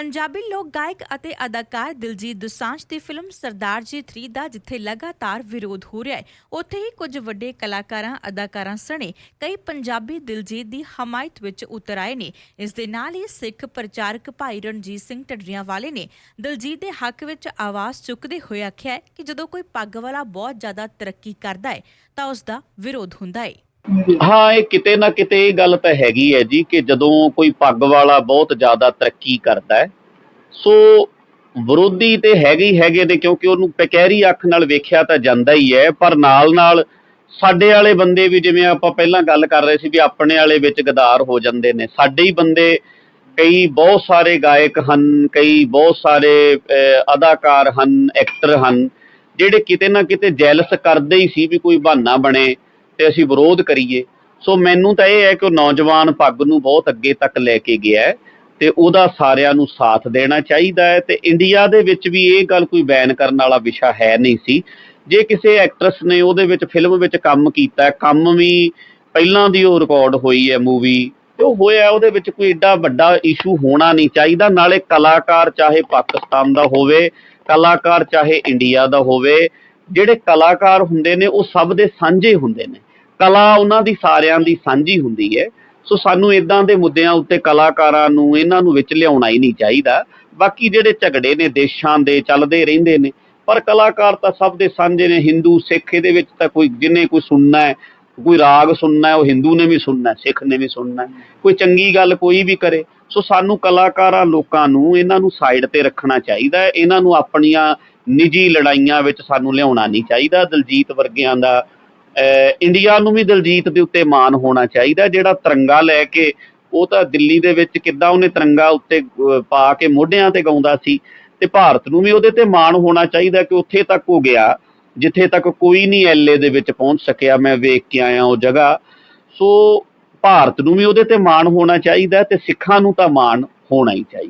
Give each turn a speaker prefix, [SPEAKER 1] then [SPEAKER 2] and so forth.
[SPEAKER 1] ਪੰਜਾਬੀ ਲੋਕ ਗਾਇਕ ਅਤੇ ਅਦਾਕਾਰ ਦਿਲਜੀਤ ਦੁਸਾਂਝ ਦੀ ਫਿਲਮ ਸਰਦਾਰ ਜੀ 3 ਦਾ, ਜਿੱਥੇ ਲਗਾਤਾਰ ਵਿਰੋਧ ਹੋ ਰਿਹਾ ਹੈ। ਉੱਥੇ ਹੀ ਕੁਝ ਵੱਡੇ ਕਲਾਕਾਰਾਂ, ਅਦਾਕਾਰਾਂ ਸਣੇ ਕਈ ਪੰਜਾਬੀ ਦਿਲਜੀਤ ਦੀ ਹਮਾਇਤ ਵਿੱਚ ਉਤਰ ਆਏ ਨੇ। ਇਸ ਦੇ ਨਾਲ ਹੀ ਸਿੱਖ ਪ੍ਰਚਾਰਕ ਭਾਈ ਰਣਜੀਤ ਸਿੰਘ ਢੱਡਰੀਆਂ ਵਾਲੇ ਨੇ ਦਿਲਜੀਤ ਦੇ ਹੱਕ ਵਿੱਚ ਆਵਾਜ਼ ਚੁੱਕਦੇ ਹੋਏ ਆਖਿਆ ਹੈ ਕਿ ਜਦੋਂ ਕੋਈ ਪੱਗ ਵਾਲਾ ਬਹੁਤ ਜ਼ਿਆਦਾ ਤਰੱਕੀ ਕਰਦਾ ਹੈ, ਤਾਂ ਉਸ ਦਾ ਵਿਰੋਧ ਹੁੰਦਾ ਹੈ।
[SPEAKER 2] ਹਾਂ, ਇਹ ਕਿਤੇ ਨਾ ਕਿਤੇ ਇਹ ਗੱਲ ਤਾਂ ਹੈਗੀ ਹੈ ਜੀ ਕਿ ਜਦੋਂ ਕੋਈ ਪੱਗ ਵਾਲਾ ਬਹੁਤ ਜ਼ਿਆਦਾ ਤਰੱਕੀ ਕਰਦਾ ਹੈ, ਸੋ ਵਿਰੋਧੀ ਤੇ ਹੈਗੇ ਹੀ ਹੈਗੇ ਨੇ ਕਿਉਂਕਿ ਉਹਨੂੰ ਪਕੈਰੀ ਅੱਖ ਨਾਲ ਵੇਖਿਆ ਤਾਂ ਜਾਂਦਾ ਹੀ ਹੈ, ਪਰ ਨਾਲ ਨਾਲ ਸਾਡੇ ਵਾਲੇ ਬੰਦੇ ਵੀ ਜਿਵੇਂ ਆਪਾਂ ਪਹਿਲਾਂ ਗੱਲ ਕਰ ਰਹੇ ਸੀ ਵੀ ਆਪਣੇ ਵਾਲੇ ਵਿੱਚ ਗਦਾਰ ਹੋ ਜਾਂਦੇ ਨੇ, ਸਾਡੇ ਹੀ ਬੰਦੇ ਕਈ ਬਹੁਤ ਸਾਰੇ ਗਾਇਕ ਹਨ, ਕਈ ਬਹੁਤ ਸਾਰੇ ਅਦਾਕਾਰ ਹਨ ਐਕਟਰ ਹਨ, ਜਿਹੜੇ ਕਿਤੇ ਨਾ ਕਿਤੇ ਜੈਲਸ ਕਰਦੇ ਹੀ ਸੀ ਵੀ ਕੋਈ ਬਹਾਨਾ ਬਣੇ। ਤੇ ਅਸੀਂ ਵਿਰੋਧ ਕਰੀਏ। ਸੋ ਮੈਨੂੰ ਤਾਂ ਇਹ ਹੈ ਕਿ ਉਹ ਨੌਜਵਾਨ ਪੱਗ ਨੂੰ ਬਹੁਤ ਅੱਗੇ ਤੱਕ ਲੈ ਕੇ ਗਿਆ ਹੈ ਤੇ ਉਹਦਾ ਸਾਰਿਆਂ ਨੂੰ ਸਾਥ ਦੇਣਾ ਚਾਹੀਦਾ ਹੈ ਤੇ ਇੰਡੀਆ ਦੇ ਵਿੱਚ ਵੀ ਇਹ ਗੱਲ ਕੋਈ ਬੈਨ ਕਰਨ ਵਾਲਾ ਵਿਸ਼ਾ ਹੈ ਨਹੀਂ ਸੀ। ਜੇ ਕਿਸੇ ਐਕਟਰਸ ਨੇ ਉਹਦੇ ਵਿੱਚ ਫਿਲਮ ਵਿੱਚ ਕੰਮ ਕੀਤਾ ਕੰਮ ਵੀ ਪਹਿਲਾਂ ਦੀ ਉਹ ਰਿਕਾਰਡ ਹੋਈ ਹੈ ਮੂਵੀ ਤੇ ਉਹ ਹੋਇਆ ਉਹਦੇ ਵਿੱਚ ਕੋਈ ਏਡਾ ਵੱਡਾ ਇਸ਼ੂ ਹੋਣਾ ਨਹੀਂ ਚਾਹੀਦਾ। ਨਾਲੇ ਕਲਾਕਾਰ ਚਾਹੇ ਪਾਕਿਸਤਾਨ ਦਾ ਹੋਵੇ, ਕਲਾਕਾਰ ਚਾਹੇ ਇੰਡੀਆ ਦਾ ਹੋਵੇ, ਜਿਹੜੇ ਕਲਾਕਾਰ ਹੁੰਦੇ ਨੇ ਉਹ ਸਭ ਦੇ ਸਾਂਝੇ ਹੁੰਦੇ ਨੇ। ਕਲਾ ਉਹਨਾਂ ਦੀ ਸਾਰਿਆਂ ਦੀ ਸਾਂਝੀ ਹੁੰਦੀ ਹੈ। ਸੋ ਸਾਨੂੰ ਇਦਾਂ ਦੇ ਮੁੱਦਿਆਂ ਉੱਤੇ ਕਲਾਕਾਰਾਂ ਨੂੰ, ਇਹਨਾਂ ਨੂੰ ਵਿੱਚ ਲਿਆਉਣਾ ਹੀ ਨਹੀਂ ਚਾਹੀਦਾ। ਬਾਕੀ ਜਿਹੜੇ ਝਗੜੇ ਨੇ, ਦੇਸ਼ਾਂ ਦੇ ਚੱਲਦੇ ਰਹਿੰਦੇ ਨੇ, ਪਰ ਕਲਾਕਾਰ ਤਾਂ ਸਭ ਦੇ ਸਾਂਝੇ ਨੇ। ਹਿੰਦੂ ਸਿੱਖ ਇਹਦੇ ਵਿੱਚ ਤਾਂ ਕੋਈ ਜਿਹਨੇ ਕੋਈ ਸੁਣਨਾ ਹੈ, ਕੋਈ ਰਾਗ ਸੁਣਨਾ ਉਹ ਹਿੰਦੂ ਨੇ ਵੀ ਸੁਣਨਾ ਸਿੱਖ ਨੇ ਵੀ ਸੁਣਨਾ ਕੋਈ ਚੰਗੀ ਗੱਲ ਕੋਈ ਵੀ ਕਰੇ। ਸੋ ਸਾਨੂੰ ਕਲਾਕਾਰਾਂ ਲੋਕਾਂ ਨੂੰ ਇਹਨਾਂ ਨੂੰ ਸਾਈਡ ਤੇ ਰੱਖਣਾ ਚਾਹੀਦਾ ਹੈ। ਇਹਨਾਂ ਨੂੰ ਆਪਣੀਆਂ ਨਿੱਜੀ ਲੜਾਈਆਂ ਵਿੱਚ ਸਾਨੂੰ ਲਿਆਉਣਾ ਨਹੀਂ ਚਾਹੀਦਾ। ਦਲਜੀਤ ਵਰਗਿਆਂ ਦਾ ਇੰਡੀਆ ਨੂੰ ਵੀ ਦਲਜੀਤ ਦੇ ਉੱਤੇ ਮਾਣ ਹੋਣਾ ਚਾਹੀਦਾ, ਜਿਹੜਾ ਤਿਰੰਗਾ ਲੈ ਕੇ ਉਹ ਤਾਂ ਦਿੱਲੀ ਦੇ ਵਿੱਚ ਕਿੱਦਾਂ ਉਹਨੇ ਤਿਰੰਗਾ ਉੱਤੇ ਪਾ ਕੇ ਮੋਢਿਆਂ ਤੇ ਗਾਉਂਦਾ ਸੀ ਤੇ ਭਾਰਤ ਨੂੰ ਵੀ ਉਹਦੇ ਤੇ ਮਾਣ ਹੋਣਾ ਚਾਹੀਦਾ ਕਿ ਉੱਥੇ ਤੱਕ ਉਹ ਗਿਆ, ਜਿੱਥੇ ਤੱਕ ਕੋਈ ਨਹੀਂ ਐਲਏ ਦੇ ਵਿੱਚ ਪਹੁੰਚ ਸਕਿਆ, ਮੈਂ ਵੇਖ ਕੇ ਆਇਆ ਉਹ ਜਗ੍ਹਾ। ਸੋ ਭਾਰਤ ਨੂੰ ਵੀ ਉਹਦੇ ਤੇ ਮਾਣ ਹੋਣਾ ਚਾਹੀਦਾ ਤੇ ਸਿੱਖਾਂ ਨੂੰ ਤਾਂ ਮਾਣ ਹੋਣਾ ਹੀ ਚਾਹੀਦਾ।